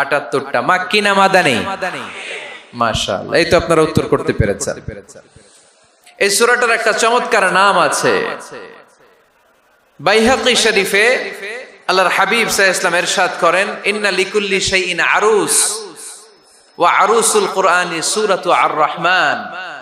আটাত্তরটা। মাদানি মাশাআল্লাহ। এই তো আপনারা উত্তর করতে পেরেছেন। এই সূরাটার একটা চমৎকার নাম আছে। বাইহাকি শরীফে আল্লাহর হাবিব সাহ ইসলাম এরশাদ করেন, ইন্না লিকুল্লি শাইইন আরুস, ওয়া আরুসুল কোরআনি সূরাতু আর রহমান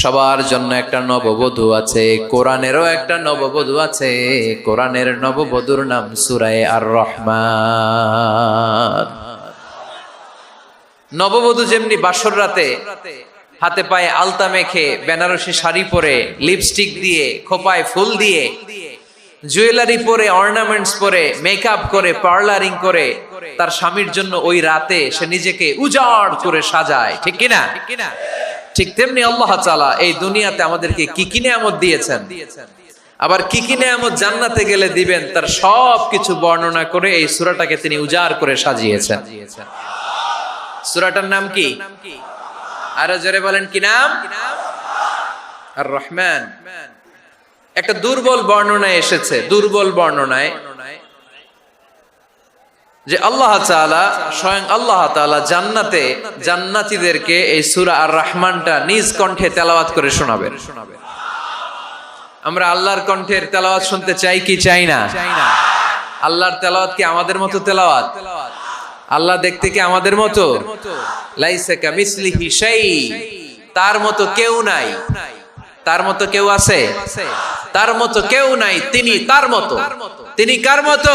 সবার জন্য একটা নববধূ আছে, কোরআনেরও একটা নববধূ আছে, কোরআনের নববধূর নাম সূরায়ে আর রহমান নববধূ যেমনি বাসর রাতে হাতে পায়ে আলতা মেখে বেনারসি শাড়ি পরে লিপস্টিক দিয়ে, খোপায় ফুল দিয়ে জুয়েলারি পরে অর্নামেন্টস পরে মেকআপ করে পার্লারিং করে, তার স্বামীর জন্য ওই রাতে সে নিজেকে উজাড় করে সাজায়, ঠিক কিনা? ঠিক তেমনি আল্লাহ তাআলা এই দুনিয়াতে আমাদেরকে কি কি নিয়ামত দিয়েছেন? আবার কি কি নিয়ামত জান্নাতে গেলে দিবেন তার সব কিছু বর্ণনা করে এই সূরাটাকে তিনি উজাড় করে সাজিয়েছেন। সূরাটার নাম কি? আরও জোরে বলেন, কি নাম? আর রহমান একটা দুর্বল বর্ণনায় এসেছে, দুর্বল বর্ণনায়। যে আল্লাহ স্বয়ং আল্লাহ জান্নাতে জান্নাতীদেরকে এই সূরা আর রহমানটা নিজ কণ্ঠে তেলাওয়াত করে শোনাবেন আমরা আল্লাহর কণ্ঠের তেলাওয়াত শুনতে চাই কি চাই না? আল্লাহর তেলাওয়াত কি আমাদের মতো তেলাওয়াত? আল্লাহ দেখতে কি আমাদের মতো? শাই, তার মতো কেউ নাই। তার মতো কেউ আছে? তার মতো কেউ নাই, তিনি তার মতো। তিনি কার মতো?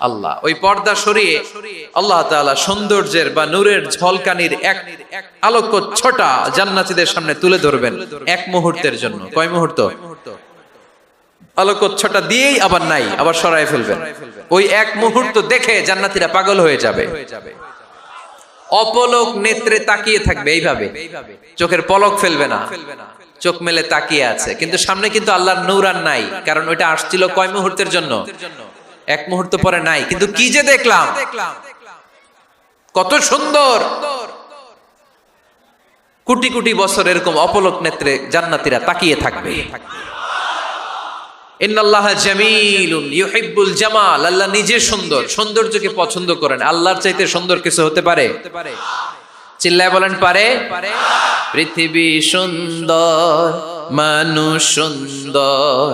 আল্লাহ। ওই পর্দা সরিয়ে আল্লাহ তাআলা সৌন্দর্যের বা নূরের ঝলকানির এক আলোক ছোটা জান্নাতীদের সামনে তুলে ধরবেন এক মুহূর্তের জন্য। কয় মুহূর্ত? আলোকচ্ছটা দিয়েই আবার নাই, আবার ফেলবেন। ওই এক মুহূর্ত দেখে জান্নাতীরা পাগল হয়ে যাবে। অপলক নেত্রে তাকিয়ে থাকবে এইভাবে। চোখের পলক ফেলবে না। চোখ মেলে তাকিয়ে আছে। কিন্তু সামনে কিন্তু আল্লাহর নূর আর নাই, কারণ ওইটা আসছিল কয় মুহূর্তের জন্য? এক মুহূর্ত পরে নাই, কিন্তু কি যে দেখলাম? কত সুন্দর। কোটি কোটি বছর এরকম অপলক নেত্রে জান্নাতীরা তাকিয়ে থাকবে। জামাল, আল্লাহ সুন্দর, সৌন্দর্যকে পছন্দ করেন। আল্লাহর চাইতে সুন্দর কিছু হতে পারে? চিল্লায় বলেন, পারে। পৃথিবী সুন্দর। মানুষ সুন্দর,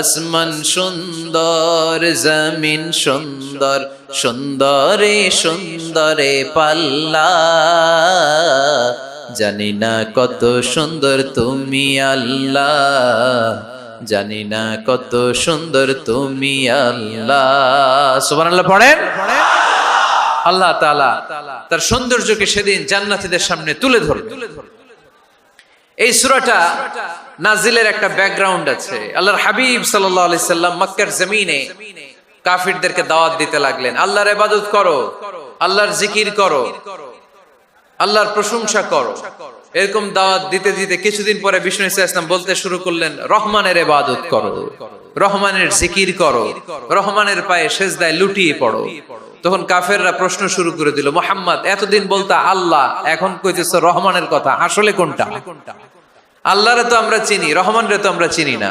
আসমান সুন্দর, জমিন সুন্দর, সুন্দরে সুন্দরে পাল্লা। জানি না কত সুন্দর তুমি আল্লাহ, জানি না কত সুন্দর তুমি আল্লাহ। সুবহানাল্লাহ পড়েন। আল্লাহ তাআলা তার সৌন্দর্যকে সেদিন জান্নাতীদের সামনে তুলে ধরবে। এই সুরাটা নাজিলের একটা ব্যাকগ্রাউন্ড আছে। আল্লাহর হাবিব সাল্লি সাল্লাম মক্কার জমিনে কাফিরদেরকে দাওয়াত দিতে লাগলেন। আল্লাহর এবাদত করো, আল্লাহর জিকির করো, আল্লাহর প্রশংসা করো। এরকম দাওয়াত দিতে দিতে কিছুদিন পরে বিষ্ণু ইসা ইসলাম বলতে শুরু করলেন, রহমানের এবাদত করো, রহমানের জিকির করো, রহমানের পায়ে সেজদায় লুটিয়ে পড়ো। তখন কাফেররা প্রশ্ন শুরু করে দিল, মোহাম্মদ, এতদিন বলতা আল্লাহ, এখন কইতেছ রহমানের কথা, আসলে কোনটা? আল্লাহরে তো আমরা চিনি, রহমানরে তো আমরা চিনি না।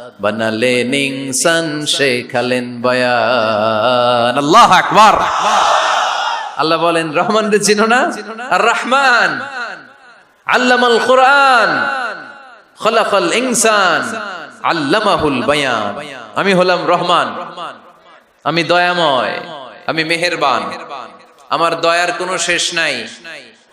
বানালেন ইনসান শেখালেন বয়ান আকবার আল্লাহ বলেন রহমান রে চিনো না আর রহমান আল্লামাল কোরআন খলাকাল ইনসান আল্লামাহুল আমি হলাম রহমান আমি দয়াময় আমি মেহেরবান আমার দয়ার কোনো শেষ নাই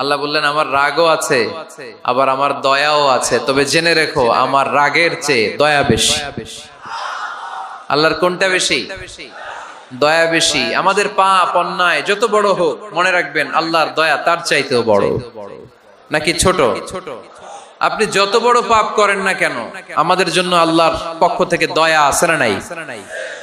আল্লাহ বললেন, আমার রাগও আছে, আবার আমার দয়াও আছে। তবে জেনে রেখো, আমার রাগের চেয়ে দয়া বেশি। আল্লাহর কোনটা বেশি? দয়া বেশি। আমাদের পাপ, অন্যায়, যত বড় হোক, মনে রাখবেন, আল্লাহর দয়া তার চাইতেও বড়। নাকি ছোট? ছোট আপনি যত বড় পাপ করেন না কেন, আমাদের জন্য আল্লাহর পক্ষ থেকে দয়া আছে না নাই?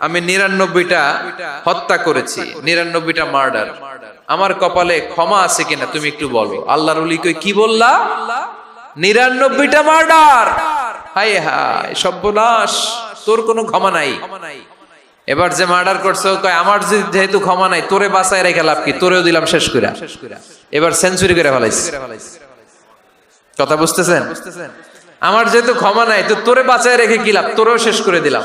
আমি নিরানব্বইটা হত্যা করেছি, নিরানব্বইটা মার্ডার। আমার কপালে ক্ষমা আছে কিনা তুমি একটু বলো। আল্লাহর অলি কই কি বললা? নিরানব্বইটা মার্ডার! হাই হাই সর্বনাশ, তোর কোনো ক্ষমা নাই। এবার যে মার্ডার করছে আমার যেহেতু ক্ষমা নাই, তোরে বাঁচায় রেখে লাভ কি? তোরেও দিলাম শেষ করে এবার সেঞ্চুরি করে ফেলাইছে। কথা বুঝতেছেন? আমার যেহেতু ক্ষমা নাই, তো তোরে বাঁচায় রেখে কি লাভ? তোরেও শেষ করে দিলাম।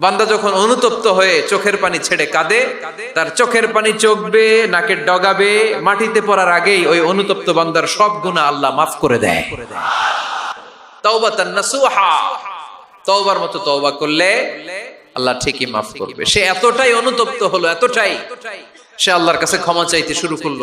বান্দা যখন অনুতপ্ত হয়ে চোখের পানি ছেড়ে কাঁদে, তার চোখের পানি চোখ বেয়ে নাকের ডগাবে, মাটিতে পড়ার আগেই ওই অনুতপ্ত বান্দার সব গুণা আল্লাহ মাফ করে দেয়। মতো তওবা করলে আল্লাহ ঠিকই মাফ করবে। সে এতটাই অনুতপ্ত হলো, এতটাই সে আল্লাহর কাছে ক্ষমা চাইতে শুরু করল।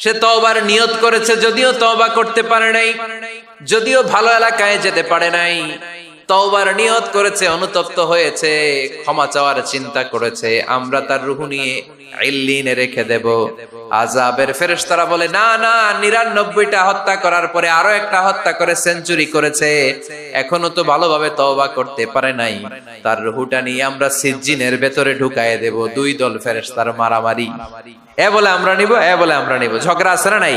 সে তওবার নিয়ত করেছে, যদিও তওবা করতে পারে নাই, যদিও ভালো এলাকায় যেতে পারে নাই। তওবার নিয়ত করেছে, অনুতপ্ত হয়েছে, ক্ষমা চাওয়ার চিন্তা করেছে, আমরা তার রুহু নিয়ে ইল্লিনে রেখে দেব। আজাবের ফেরেশতারা বলে, না না, নিরানব্বইটা হত্যা করার পরে আরও একটা হত্যা করে সেঞ্চুরি করেছে। এখনও তো ভালোভাবে তওবা করতে পারে নাই। তার রুহুটা নিয়ে আমরা সিজ্জিনের ভেতরে ঢুকায় দেব, দুই দল ফেরেশতার মারামারি। এ বলে আমরা নিব, এ বলে আমরা নিব। ঝগড়া আছে না নাই?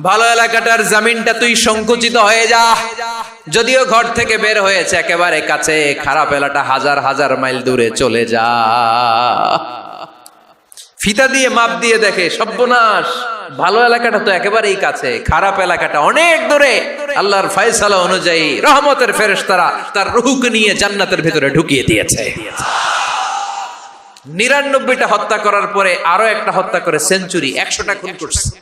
ভালো এলাকাটার জামিনটা তুই সংকুচিত হয়ে যা। যদিও ঘর থেকে বের হয়েছে, একেবারে কাছে। খারাপ এলাকা হাজার হাজার মাইল দূরে চলে যা। ফিতা দিয়ে, মাপ দিয়ে দেখে, সর্বনাশ। ভালো এলাকাটা তো একেবারেই কাছে। খারাপ এলাকাটা অনেক দূরে। আল্লাহর ফয়সালা অনুযায়ী রহমতের ফেরেশতারা তার রুহুকে নিয়ে জান্নাতের ভেতরে ঢুকিয়ে দিয়েছে। নিরানব্বইটা হত্যা করার পরে আরও একটা হত্যা করে সেঞ্চুরি, একশোটা খুন করছে।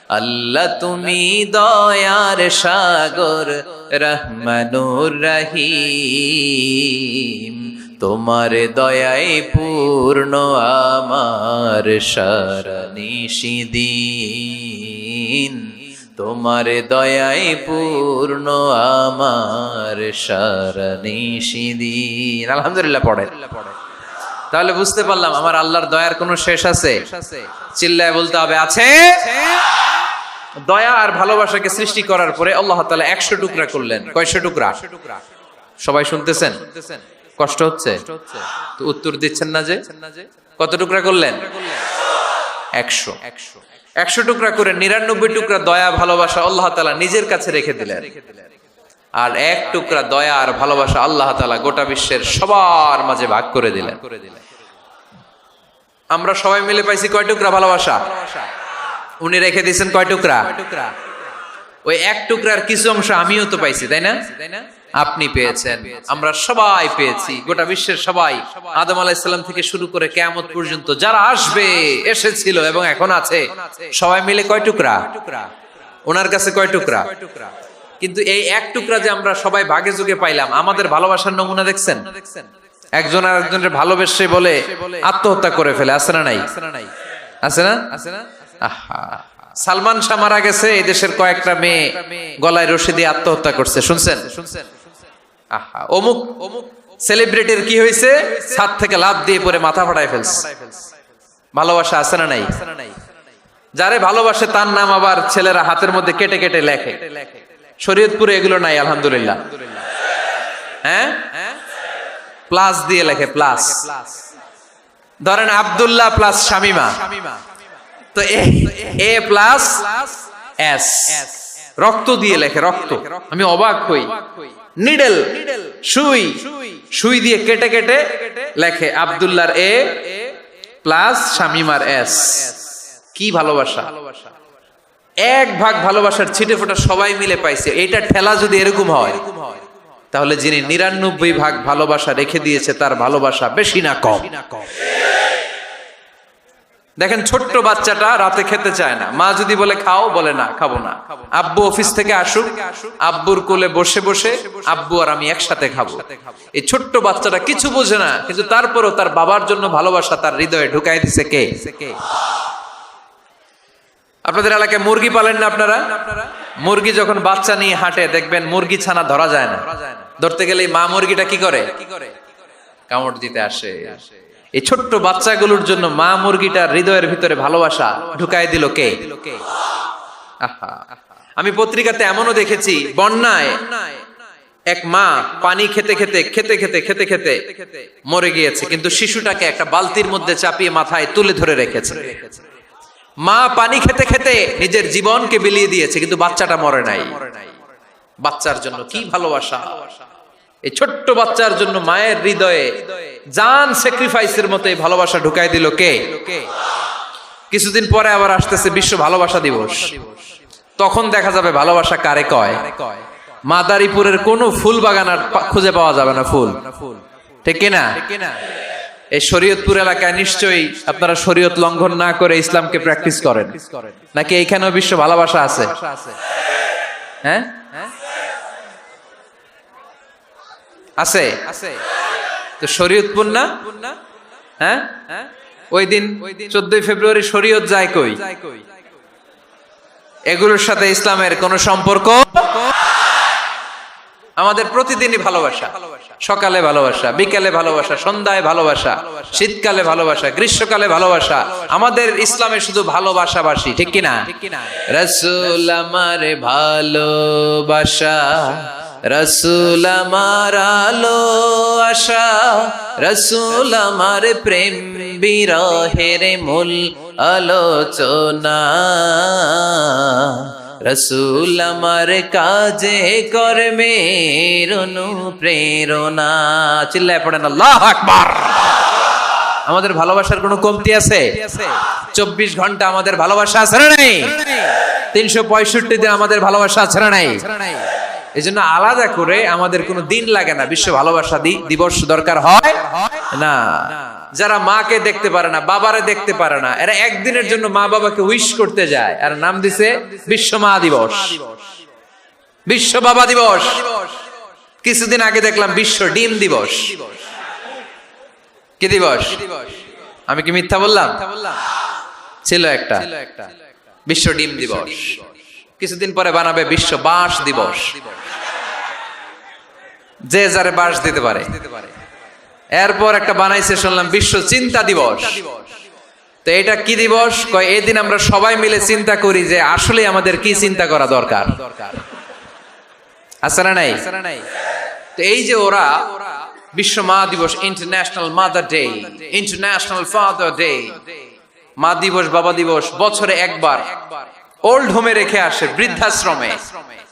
আল্লাহ তুমি দয়ার সাগর, রহমানুর রহিম। তোমার দয়ায় পূর্ণ আমার সারনিশিদিন তোমার দয়ায় পূর্ণ আমার সারনিশিদিন আলহামদুলিল্লাহ পড়ে তাহলে বুঝতে পারলাম আমার আল্লাহর দয়ার কোনো শেষ আছে? চিল্লায় বলতে হবে, আছে? দয়া আর ভালোবাসাকে সৃষ্টি করার পরে আল্লাহ তাআলা একশো টুকরা করলেন। কয়শো টুকরা? সবাই শুনতেছেন? কষ্ট হচ্ছে? উত্তর দিচ্ছেন না যে? কত টুকরা করলেন? একশো। একশো টুকরা করে নিরানব্বই টুকরা দয়া, ভালোবাসা আল্লাহ তালা নিজের কাছে রেখে দিলেন। আর এক টুকরা দয়া আর ভালোবাসা আল্লাহ তালা গোটা বিশ্বের সবার মাঝে ভাগ করে দিলেন। আমরা সবাই মিলে পাইছি কয় টুকরা ভালোবাসা? উনি রেখে দিয়েছেন কয় টুকরা? ওই এক টুকরার কিছু অংশ আমিও তো পাইছি, তাই না? আপনি পেয়েছেন, আমরা সবাই পেয়েছি, গোটা বিশ্বের সবাই। আদম আলাইসাল্লাম থেকে শুরু করে কেয়ামত পর্যন্ত যারা আসবে, এসেছিল এবং এখন আছে। সবাই মিলে কয় টুকরা? ওনার কাছে কয় টুকরা? কিন্তু এই এক টুকরা যে আমরা সবাই ভাগে যুগে পাইলাম, আমাদের ভালোবাসার নমুনা দেখছেন? একজন আর একজনের ভালোবেসে বলে আত্মহত্যা করে ফেলে, আছে না নাই? আছে না? আছে না? সালমান শাহ মারা গেছে, এই দেশের কয়েকটা মেয়ে গলায় রশি দিয়ে আত্মহত্যা করছে, শুনছেন? শুনছেন আহা। অমুক অমুক সেলিব্রিটির কি হয়েছে? ছাদ থেকে লাভ দিয়ে পরে মাথা ফাটায় ফেলছে। ভালোবাসা আছে না নাই? যারে ভালোবাসে তার নাম আবার ছেলেরা হাতের মধ্যে কেটে কেটে লেখে। শরীয়তপুরে এগুলো নাই, আলহামদুলিল্লাহ। হ্যাঁ? প্লাস দিয়ে লেখে, প্লাস। ধরেন আব্দুল্লাহ প্লাস শামিমা। তো এ এ প্লাস এস রক্ত দিয়ে লেখে রক্ত। আমি অবাক হই। নিডেল, সুই সুই দিয়ে কেটে কেটে লেখে আব্দুল্লাহর এ প্লাস শামিমার এস কি ভালোবাসা। এক ভাগ ভালোবাসার ছিটে ফোটা সবাই মিলে পাইছে। এটা ঠেলা যদি এরকম হয়, তাহলে যিনি নিরানব্বই ভাগ ভালোবাসা রেখে দিয়েছে, তার ভালোবাসা বেশি না কম। দেখেন ছোট্ট বাচ্চাটা রাতে খেতে চায় না। মা যদি বলে খাও, বলে না, খাব না। আব্বু অফিস থেকে আসুক, আব্বুর কোলে বসে বসে আব্বু আর আমি একসাথে খাব। এই ছোট্ট বাচ্চাটা কিছু বোঝে না, কিন্তু তারপরও তার বাবার জন্য ভালোবাসা তার হৃদয়ে ঢুকাই দিছে কে? আপনাদের এলাকায় মুরগি পালেন না আপনারা? মুরগি যখন বাচ্চা নিয়ে হাঁটে, দেখবেন মুরগি ছানা ধরা যায় না। ধরতে গেলে মা মুরগিটা কি করে? কামড় দিতে আসে। এই ছোট্ট বাচ্চাগুলোর জন্য মা মুরগিটার হৃদয়ের ভিতরে ভালোবাসা ঢুকাই দিল কে? আমি পত্রিকাতে এমনও দেখেছি, বন্যায় এক মা পানি খেতে খেতে খেতে খেতে খেতে খেতে মরে গিয়েছে, কিন্তু শিশুটাকে একটা বালতির মধ্যে চাপিয়ে মাথায় তুলে ধরে রেখেছে। মা পানি খেতে খেতে নিজের জীবনকে বিলিয়ে দিয়েছে, কিন্তু বাচ্চাটা মরে নাই। বাচ্চার জন্য কি ভালোবাসা? এই ছোট্ট বাচ্চার জন্য মায়ের হৃদয়ে জান স্যাক্রিফাইসের মতো এই ভালোবাসা ঢুকাই দিল কে? কিছুদিন পরে আবার আসতেছে বিশ্ব ভালোবাসা দিবস। তখন দেখা যাবে ভালোবাসা কারে কয়? মাদারীপুরের কোনো ফুল বাগান আর খুঁজে পাওয়া যাবে না ফুল। ঠিক না? এই শরীয়তপুর এলাকায় নিশ্চয়ই আপনারা শরীয়ত লঙ্ঘন না করে ইসলামকে প্র্যাকটিস করেন। নাকি এইখানেও বিশ্ব ভালোবাসা আছে? হ্যাঁ? আছে? তো শরীয়তপুর না? হ্যাঁ? ওই দিন চোদ্দই ফেব্রুয়ারি শরীয়ত যায় কই? এগুলোর সাথে ইসলামের কোন সম্পর্ক? আমাদের প্রতিদিনই ভালোবাসা। সকালে ভালোবাসা বিকালে ভালোবাসা সন্ধ্যায় ভালোবাসা শীতকালে ভালোবাসা গ্রীষ্মকালে ভালোবাসা। আমাদের ইসলামে শুধু ভালোবাসাবাসী ঠিক কিনা? রসুল আমার ভালোবাসা। রসুল আমার আলো, আশা। রসুল আমার প্রেম, বিরহের মূল আলোচনা। রসুল আমার কাজে কর্মে অনুপ্রেরণা। চিল্লায় পড়েন, আল্লাহ আকবার। আমাদের ভালোবাসার কোনো কমতি আছে? চব্বিশ ঘণ্টা আমাদের ভালোবাসা আছে না নেই? তিনশো পঁয়ষট্টি দিন আমাদের ভালোবাসা আছে না নাই? এই জন্য আলাদা করে আমাদের কোনো দিন লাগে না। বিশ্ব ভালোবাসা দিবস দরকার হয় না। যারা মাকে দেখতে পারে না, বাবারে দেখতে পারে না, এরা একদিনের জন্য মা বাবাকে উইশ করতে যায়। আর নাম দিছে বিশ্ব মা দিবস। বিশ্ব বাবা দিবস। কিছুদিন আগে দেখলাম বিশ্ব ডিম দিবস। কি দিবস? আমি কি মিথ্যা বললাম? ছিল একটা। বিশ্ব ডিম দিবস। কিছুদিন পরে বানাবে বিশ্ব বাঁশ দিবস। যে যারে বাঁশ দিতে পারে। এরপর একটা বানাইছে, শুনলাম, বিশ্ব চিন্তা দিবস। তো এটা কি দিবস? কয় আমরা সবাই মিলে চিন্তা করি যে আসলে আমাদের কি চিন্তা করা দরকার। নাই? তো এই যে ওরা বিশ্ব মা দিবস international mother day international father day মা দিবস, বাবা দিবস, বছরে একবার ওল্ড হোমে রেখে আসে বৃদ্ধাশ্রমে।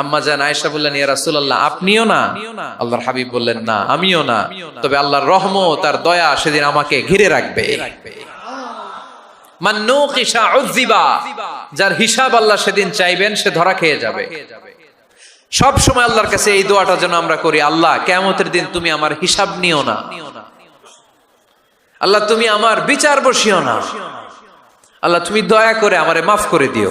আম্মা জান আয়েশা বললেন, ইয়া রাসূলুল্লাহ, আপনিও না? আল্লাহর হাবিব বললেন, না, আমিও না। তবে আল্লাহর রহমত আর দয়া সেদিন আমাকে ঘিরে রাখবে। যার হিসাব আল্লাহ সেদিন চাইবেন, সে ধরা খেয়ে যাবে। সব সময় আল্লাহর কাছে এই দোয়াটা যেন আমরা করি, আল্লাহ, কেয়ামতের দিন তুমি আমার হিসাব নিও না। আল্লাহ, তুমি আমার বিচার বসিও না। আল্লাহ, তুমি দয়া করে আমারে মাফ করে দিও।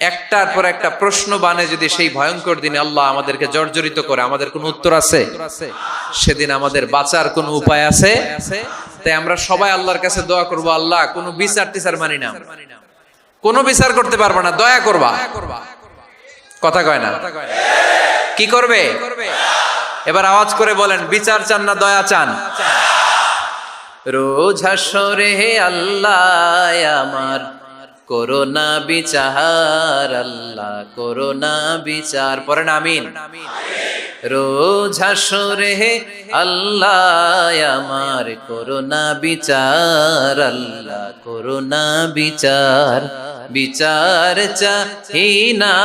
একটার পর একটা প্রশ্ন বানে যদি সেই ভয়ঙ্কর দিনে আল্লাহ আমাদেরকে জর্জরিত করে, আমাদের কোন উত্তর আছে? সেদিন আমাদের বাঁচার কোন উপায় আছে? তাই আমরা সবাই আল্লাহর কাছে দোয়া করব, আল্লাহ, কোনো বিচার টিচার মানি না। কোনো বিচার করতে পারবে না, দয়া করবা। কথা কয় না? কি করবে? এবার আওয়াজ করে বলেন, বিচার চান না, দয়া চান? রোজ হাসরে আল্লাহ, আমার করোনা বিচার, আল্লাহ করোনা বিচার। পরেন আমিন। রোজ হাসরে আল্লাহ, আমার করোনা বিচার, আল্লাহ করোনা বিচার। বিচার চাহি না,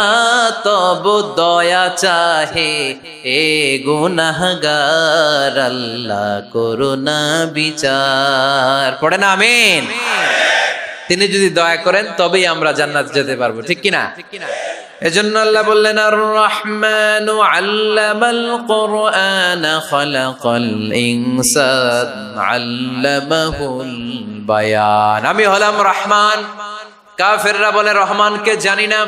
তব দয়া চাহে এ গুনাহগার, আল্লাহ করোনা বিচার। পড়েন আমিন। তিনি যদি দয়া করেন, তবেই আমরা জান্নাত যেতে পারব। ঠিক কিনা? এজন্য আল্লাহ বললেন আর রহমান আল্লামাল কোরআন খলাকাল ইনসান আল্লামাহুল বায়ান। আমি হলাম রহমান। কাফেররা বলে, রহমানকে জানি না,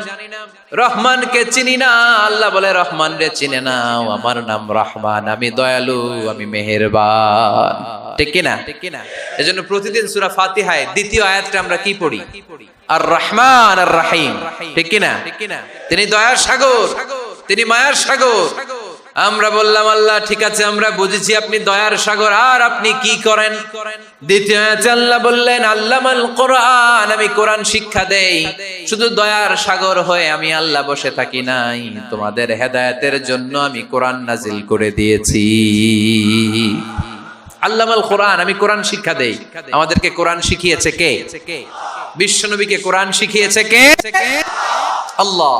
রহমানকে চিনি না। আল্লাহ বলে রহমান রে চিনে না আমার নাম রহমান, আমি দয়ালু, আমি মেহেরবান। ঠিক কিনা? ঠিক কিনা এজন্য প্রতিদিন সূরা ফাতিহায় দ্বিতীয় আয়াতটা আমরা কি পড়ি? আর রহমান আর রাহিম ঠিক কিনা? তিনি দয়ার সাগর, তিনি মায়ার সাগর আমরা বললাম, আল্লাহ, ঠিক আছে, আমরা বুঝেছি আপনি দয়ার সাগর, আর আপনি কি করেন? দ্বিতীয় আল্লাহ বললেন, আল্লামাল কোরআন, আমি কোরআন শিক্ষা দেই। শুধু দয়ার সাগর হয়ে আমি আল্লাহ বসে থাকি নাই। তোমাদের হেদায়েতের জন্য আমি কোরআন নাজিল করে দিয়েছি। আল্লামাল কোরআন, আমি কোরআন শিক্ষা দেই। আমাদেরকে কোরআন শিখিয়েছে কে? বিশ্বনবীকে কোরআন শিখিয়েছে কে? আল্লাহ।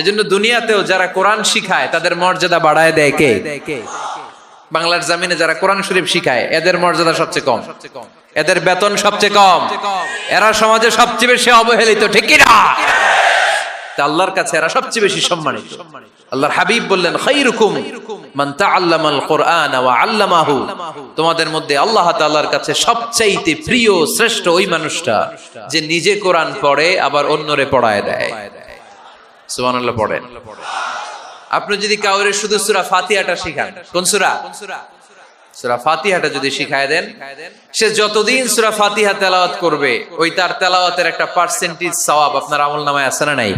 এজন্য দুনিয়াতেও যারা কোরআন শিখায়, তাদের মর্যাদা বাড়ায় দেয় কে? বাংলার জামিনে যারা কোরআন শরীফ শিখায়, এদের মর্যাদা সবচেয়ে কম। এদের বেতন সবচেয়ে কম। এরা সমাজে সবচেয়ে বেশি অবহেলিত, ঠিক কি না আল্লাহর কাছে এরা সবচেয়ে বেশি সম্মানিত। আল্লাহর হাবিব বললেন, খাইরুকুম মান তাআল্লামাল কোরআন ওয়া আল্লামাহু। তোমাদের মধ্যে আল্লাহ তাআলার কাছে সবচাইতে প্রিয়, শ্রেষ্ঠ ওই মানুষটা যে নিজে কোরআন পড়ে, আবার অন্যরে পড়ায় দেয়। সুবহানাল্লাহ পড়েন। আপনি যদি কাউরে শুধু সূরা ফাতিহাটা শিখান, কোন সূরা? সূরা ফাতিহাটা যদি শিখায় দেন, সে যতদিন সূরা ফাতিহা তেলাওয়াত করবে, ওই তার তেলাওয়াতের একটা পার্সেন্টেজ সওয়াব আপনার আমলনামায় আছে না নাই?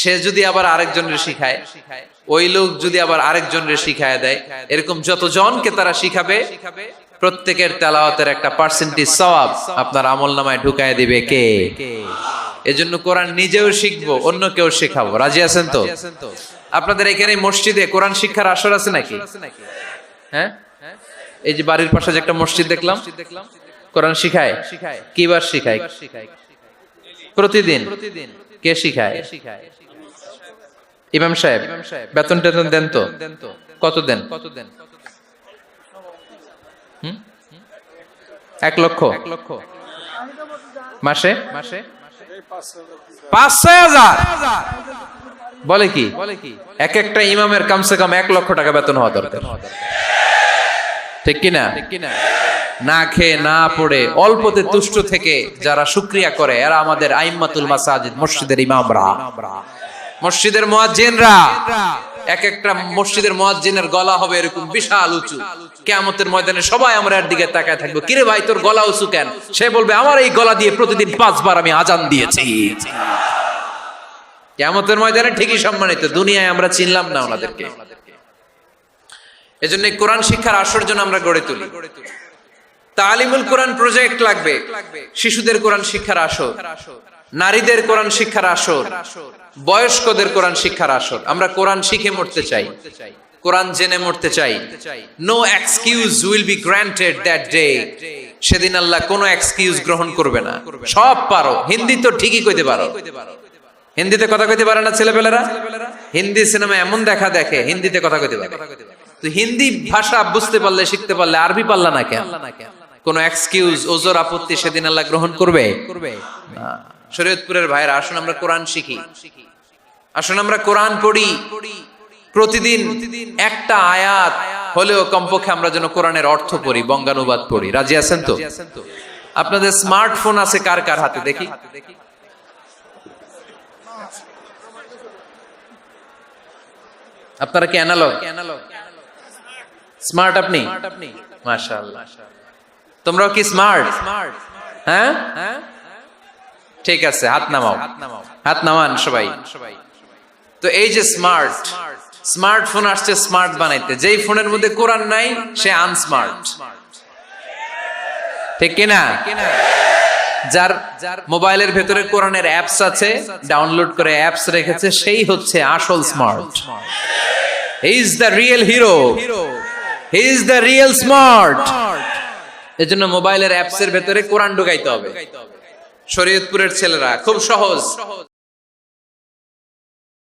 সে যদি আবার আরেকজনের শিখায়, ওই লোক যদি আবার আরেকজনের শিখায় দেয়, এরকম যতজনকে তারা শিখাবে, প্রত্যেকের তেলাওয়াতের একটা পার্সেন্টেজ সওয়াব আপনার আমলনামায় ঢুকায় দিবে কে? এজন্য কোরআন নিজেও শিখব, অন্য কেউ শেখাবো। রাজি আছেন তো? আপনাদের এখানে মসজিদে কোরআন শিক্ষার আসর আছে নাকি? হ্যাঁ? এই যে বাড়ির পাশে যে একটা মসজিদ দেখলাম কোরআন শিখায়। কিবার শিখায়? প্রতিদিন। প্রতিদিন কে শিখায়? ইমাম সাহেব বেতন টেতন দেন তো? কত দেন কত দেন এক লক্ষ এক লক্ষ? মাসে? মাসে? পাঁচ ছয় হাজার। বলে কি, এক একটা ইমামের কমসে কম এক লক্ষ টাকা বেতন হওয়া দরকার। ঠিক কিনা? না খেয়ে না পড়ে, অল্পতে তুষ্ট থেকে যারা শুক্রিয়া করে, এরা আমাদের আইম্মাতুল মাসাজিদ, মসজিদের ইমামরা। মসজিদের মুয়াজ্জিনরা, এক একটা মসজিদের মুয়াজ্জিনের গলা হবে এরকম বিশাল উঁচু। কেয়ামতের ময়দানে সবাই আমরা এর দিকে তাকায় থাকব। কিরে ভাই, তোর গলা উঁচু কেন? সে বলবে, আমার এই গলা দিয়ে প্রতিদিন পাঁচবার আমি আজান দিয়েছি। কেয়ামতের ময়দানে ঠিকই সম্মানিত, দুনিয়ায় আমরা চিনলাম না ওনাদেরকে। এজন্য কোরআন শিক্ষার আসর জন্য আমরা গড়ে তুলি। তালিমুল কোরআন প্রজেক্ট লাগবে, শিশুদের কোরআন শিক্ষার আসর, নারীদের কোরআন শিক্ষার আসর, বয়স্কদের কোরআন শিক্ষার আসর। আমরা কোরআন শিখে মরতে চাই, কোরআন জেনে মরতে চাই। No excuse will be granted that day সেদিন আল্লাহ কোনো এক্সকিউজ গ্রহণ করবে না। সব পারো। হিন্দি তো ঠিকই কইতে পারো। হিন্দিতে কথা কইতে পারে না ছেলেপেলেরা? হিন্দি সিনেমা এমন দেখা দেখে, হিন্দিতে কথা কইতে পারে। তো হিন্দি ভাষা বুঝতে পারলে, শিখতে পারলে আরবি পারলা না কেন? কোন এক্সকিউজ ওজোর আপত্তি সেদিন আল্লাহ গ্রহণ করবে? শরীয়তপুরের ভাইরা আসুন আমরা কোরআন শিখি। আসুন আমরা কোরআন পড়ি। প্রতিদিন একটা আয়াত হলেও কমপক্ষে আমরা যেন কোরআনের অর্থ পড়ি, বঙ্গানুবাদ পড়ি। রাজি আছেন তো? আপনাদের স্মার্টফোন আছে কার কার হাতে? দেখি। আপনারা কি অ্যানালগ স্মার্ট আপনি? মাশাআল্লাহ। তোমরাও কি স্মার্ট হ্যাঁ? ঠিক আছে হাত নামাও। হাত নামান সবাই। তো এই যে স্মার্ট স্মার্টফোন আসছে স্মার্ট বানাইতে। যেই ফোনের মধ্যে কোরআন নাই সে আনস্মার্ট ঠিক কিনা? যার যার মোবাইলের ভেতরে কোরআনের অ্যাপস আছে ডাউনলোড করে অ্যাপস রেখেছে সেই হচ্ছে আসল smart he is the real hero he is the real smart এজন্য মোবাইলের অ্যাপসের ভেতরে কোরআন ঢুকাইতে হবে। শরীয়তপুরের ছেলেরা, খুব সহজ।